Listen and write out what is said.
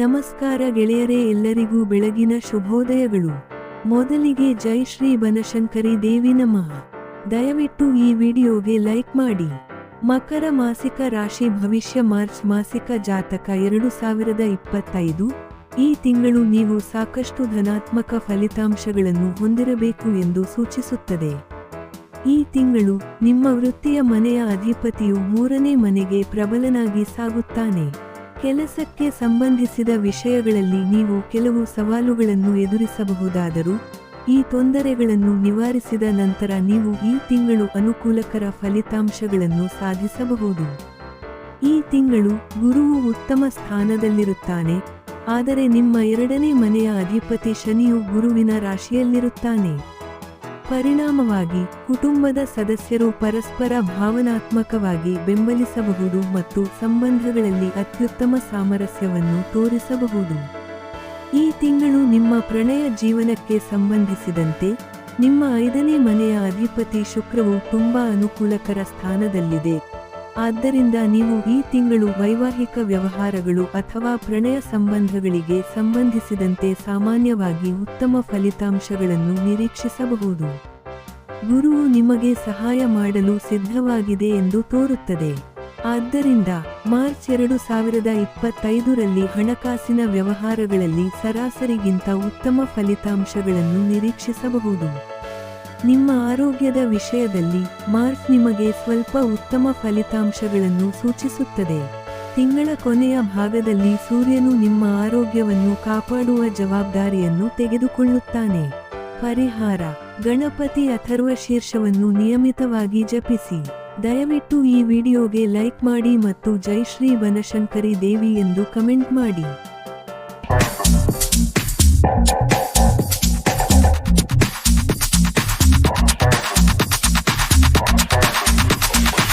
ನಮಸ್ಕಾರ ಗೆಳೆಯರೇ ಎಲ್ಲರಿಗೂ ಬೆಳಗಿನ ಶುಭೋದಯಗಳು. ಮೊದಲಿಗೆ ಜೈ ಶ್ರೀ ಬನಶಂಕರಿ ದೇವಿ ನಮಃ. ದಯವಿಟ್ಟು ಈ ವಿಡಿಯೋಗೆ ಲೈಕ್ ಮಾಡಿ. ಮಕರ ಮಾಸಿಕ ರಾಶಿ ಭವಿಷ್ಯ ಮಾರ್ಚ್ ಮಾಸಿಕ ಜಾತಕ ಎರಡು ಸಾವಿರದ ಇಪ್ಪತ್ತೈದು. ಈ ತಿಂಗಳು ನೀವು ಸಾಕಷ್ಟು ಧನಾತ್ಮಕ ಫಲಿತಾಂಶಗಳನ್ನು ಹೊಂದಿರಬೇಕು ಎಂದು ಸೂಚಿಸುತ್ತದೆ. ಈ ತಿಂಗಳು ನಿಮ್ಮ ವೃತ್ತಿಯ ಮನೆಯ ಅಧಿಪತಿಯು ಮೂರನೇ ಮನೆಗೆ ಪ್ರಬಲನಾಗಿ ಸಾಗುತ್ತಾನೆ. ಕೆಲಸಕ್ಕೆ ಸಂಬಂಧಿಸಿದ ವಿಷಯಗಳಲ್ಲಿ ನೀವು ಕೆಲವು ಸವಾಲುಗಳನ್ನು ಎದುರಿಸಬಹುದಾದರೂ, ಈ ತೊಂದರೆಗಳನ್ನು ನಿವಾರಿಸಿದ ನಂತರ ನೀವು ಈ ತಿಂಗಳು ಅನುಕೂಲಕರ ಫಲಿತಾಂಶಗಳನ್ನು ಸಾಧಿಸಬಹುದು. ಈ ತಿಂಗಳು ಗುರುವು ಉತ್ತಮ ಸ್ಥಾನದಲ್ಲಿರುತ್ತಾನೆ, ಆದರೆ ನಿಮ್ಮ ಎರಡನೇ ಮನೆಯ ಅಧಿಪತಿ ಶನಿಯು ಗುರುವಿನ ರಾಶಿಯಲ್ಲಿರುತ್ತಾನೆ. ಪರಿಣಾಮವಾಗಿ ಕುಟುಂಬದ ಸದಸ್ಯರು ಪರಸ್ಪರ ಭಾವನಾತ್ಮಕವಾಗಿ ಬೆಂಬಲಿಸಬಹುದು ಮತ್ತು ಸಂಬಂಧಗಳಲ್ಲಿ ಅತ್ಯುತ್ತಮ ಸಾಮರಸ್ಯವನ್ನು ತೋರಿಸಬಹುದು. ಈ ತಿಂಗಳು ನಿಮ್ಮ ಪ್ರಣಯ ಜೀವನಕ್ಕೆ ಸಂಬಂಧಿಸಿದಂತೆ ನಿಮ್ಮ ಐದನೇ ಮನೆಯ ಅಧಿಪತಿ ಶುಕ್ರವು ತುಂಬಾ ಅನುಕೂಲಕರ ಸ್ಥಾನದಲ್ಲಿದೆ. ಆದ್ದರಿಂದ ನೀವು ಈ ತಿಂಗಳು ವೈವಾಹಿಕ ವ್ಯವಹಾರಗಳು ಅಥವಾ ಪ್ರಣಯ ಸಂಬಂಧಗಳಿಗೆ ಸಂಬಂಧಿಸಿದಂತೆ ಸಾಮಾನ್ಯವಾಗಿ ಉತ್ತಮ ಫಲಿತಾಂಶಗಳನ್ನು ನಿರೀಕ್ಷಿಸಬಹುದು. ಗುರುವು ನಿಮಗೆ ಸಹಾಯ ಮಾಡಲು ಸಿದ್ಧವಾಗಿದೆ ಎಂದು ತೋರುತ್ತದೆ. ಆದ್ದರಿಂದ ಮಾರ್ಚ್ ಎರಡು ಸಾವಿರದ ಇಪ್ಪತ್ತೈದರಲ್ಲಿ ಹಣಕಾಸಿನ ವ್ಯವಹಾರಗಳಲ್ಲಿ ಸರಾಸರಿಗಿಂತ ಉತ್ತಮ ಫಲಿತಾಂಶಗಳನ್ನು ನಿರೀಕ್ಷಿಸಬಹುದು. ನಿಮ್ಮ ಆರೋಗ್ಯದ ವಿಷಯದಲ್ಲಿ ಮಾರ್ಚ್ ನಿಮಗೆ ಸ್ವಲ್ಪ ಉತ್ತಮ ಫಲಿತಾಂಶಗಳನ್ನು ಸೂಚಿಸುತ್ತದೆ. ತಿಂಗಳ ಕೊನೆಯ ಭಾಗದಲ್ಲಿ ಸೂರ್ಯನು ನಿಮ್ಮ ಆರೋಗ್ಯವನ್ನು ಕಾಪಾಡುವ ಜವಾಬ್ದಾರಿಯನ್ನು ತೆಗೆದುಕೊಳ್ಳುತ್ತಾನೆ. ಪರಿಹಾರ, ಗಣಪತಿ ಅಥರ್ವ ಶೀರ್ಷವನ್ನು ನಿಯಮಿತವಾಗಿ ಜಪಿಸಿ. ದಯವಿಟ್ಟು ಈ ವಿಡಿಯೋಗೆ ಲೈಕ್ ಮಾಡಿ ಮತ್ತು ಜೈ ಶ್ರೀ ಬನಶಂಕರಿ ದೇವಿ ಎಂದು ಕಮೆಂಟ್ ಮಾಡಿ.